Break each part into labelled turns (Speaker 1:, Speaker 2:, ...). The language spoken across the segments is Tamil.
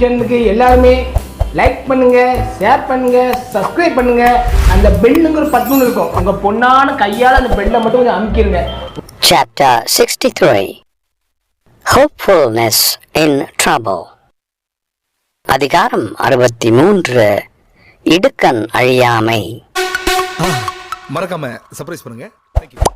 Speaker 1: சேனலுக்கு எல்லாருமே லைக் பண்ணுங்க ஷேர் பண்ணுங்க சப்ஸ்கிரைப் பண்ணுங்க. அந்த பெல்லுங்கிற பட்டன் இருக்கும். உங்க பொண்ணான கையால அந்த பெல்லை மட்டும் கொஞ்சம் அமுக்கிடுங்க
Speaker 2: Chapter 63 Hopefulness in Trouble. அதிகாரம் அறுபத்தி மூன்று இடுக்கண் அழியாமை
Speaker 3: மறக்காம சர்ப்ரைஸ் பண்ணுங்க. தேங்க்யூ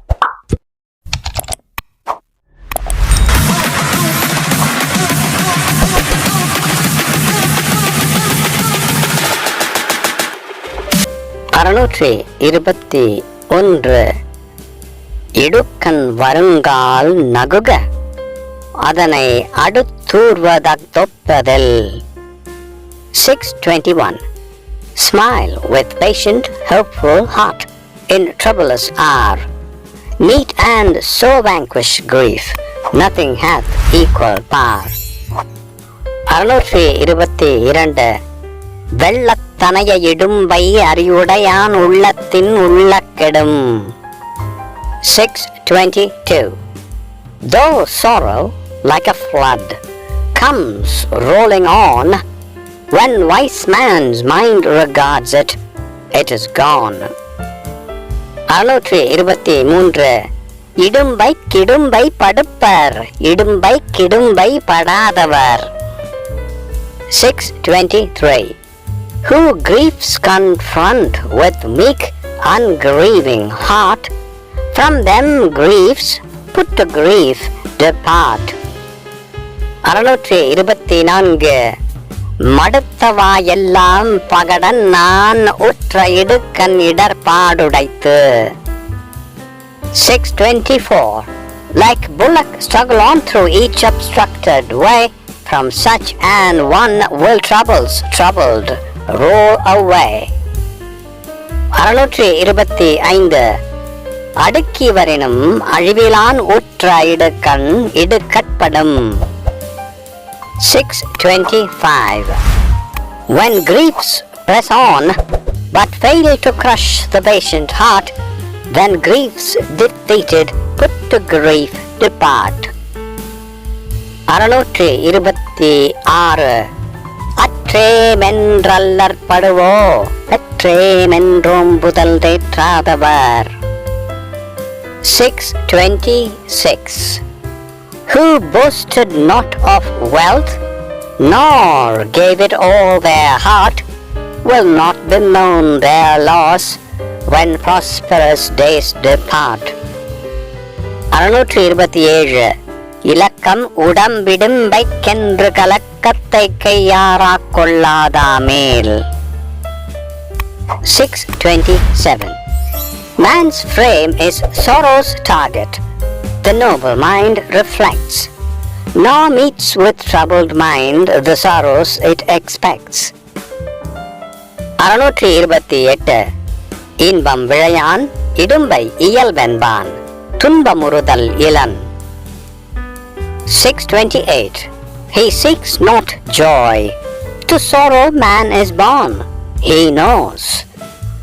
Speaker 2: அறுநூற்றி இருபத்தி ஒன்று இடுக்கண் வருங்கால் நகுக அதனை அடுத்தூர்வதொப்பதில் six twenty one Smile with patient, hopeful heart in troublous hour. Meet and so vanquish grief. Nothing hath equal power. அறுநூற்றி இருபத்தி இரண்டு வெள்ளத்தனைய இடும்பை அறிவுடையான் உள்ளத்தின் உள்ளக்கெடும். Six twenty two though sorrow, like a flood, comes rolling on, when wise man's mind regards it, it is gone. அறுநூற்றி இருபத்தி மூன்று. இடும்பை கிடும்பை படுப்பர் இடும்பை கிடும்பை படாதவர். Six twenty three Who griefs confront with meek, ungrieving heart, from them griefs put to grief depart. அறுநூற்றி இருபத்தி நான்கு மடுத்தவாயெல்லாம் பகடன் நான் உற்ற இடுக்கண் இடர்பாடுடைத்து six twenty four like bullock struggle on through each obstructed way from such an one will troubles troubled roll away அறுநூற்றி இருபத்தி ஐந்து அடுக்கிவரினும் அழிவிலான் உற்ற இடுக்கண் இடுக்கட்படும் six twenty five When griefs press on, but fail to crush the patient heart, then griefs defeated put to grief depart. அறுநூற்றி இருபத்தி ஆறு பெற்றேமென்றல்லற்படுவோ பெற்றேமென்றும் புதல் தேற்றாதவர் six twenty six who boasted not of wealth nor gave it all their heart, will not bemoan their loss when prosperous days depart. அறுநூற்றி இருபத்தி ஏழு இலக்கம் உடம்பிடும்பைக்கென்று கலக்கத்தை கையாறாக் கொள்ளாதாமேல் six twenty seven Man's frame is sorrow's target. The noble mind reflects, nor meets with troubled mind the sorrows it expects. அறுநூற்றி இருபத்தி எட்டு இன்பம் விழையான் இடும்பை இயல்பென்பான் துன்பமுறுதல் இளன் six twenty eight He seeks not joy. To sorrow man is born. He knows.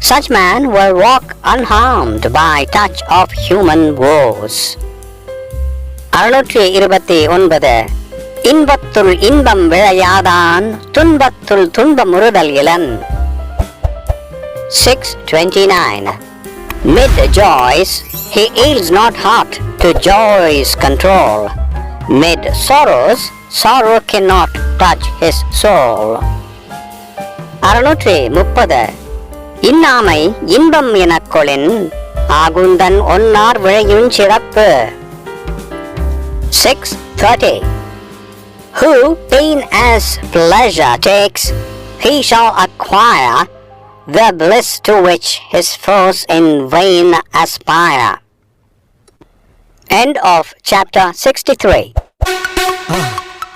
Speaker 2: Such man will walk unharmed by touch of human woes. அறுநூற்றி இருபத்தி ஒன்பது இன்பத்துள் இன்பம் விழையாதான் துன்பத்துள் துன்பமுறுதல் Ilan six twenty nine Mid joys, he yields not heart to joy's control. Mid sorrows, sorrow cannot touch his soul. அறுநூற்றி முப்பது இன்னாமை இன்பம் எனக்கொளின் ஆகுந்தன் ஒன்னார் விழையும் சிறப்பு six thirty Who pain as pleasure takes, he shall acquire the bliss to which his foes in vain aspire. End of chapter 63.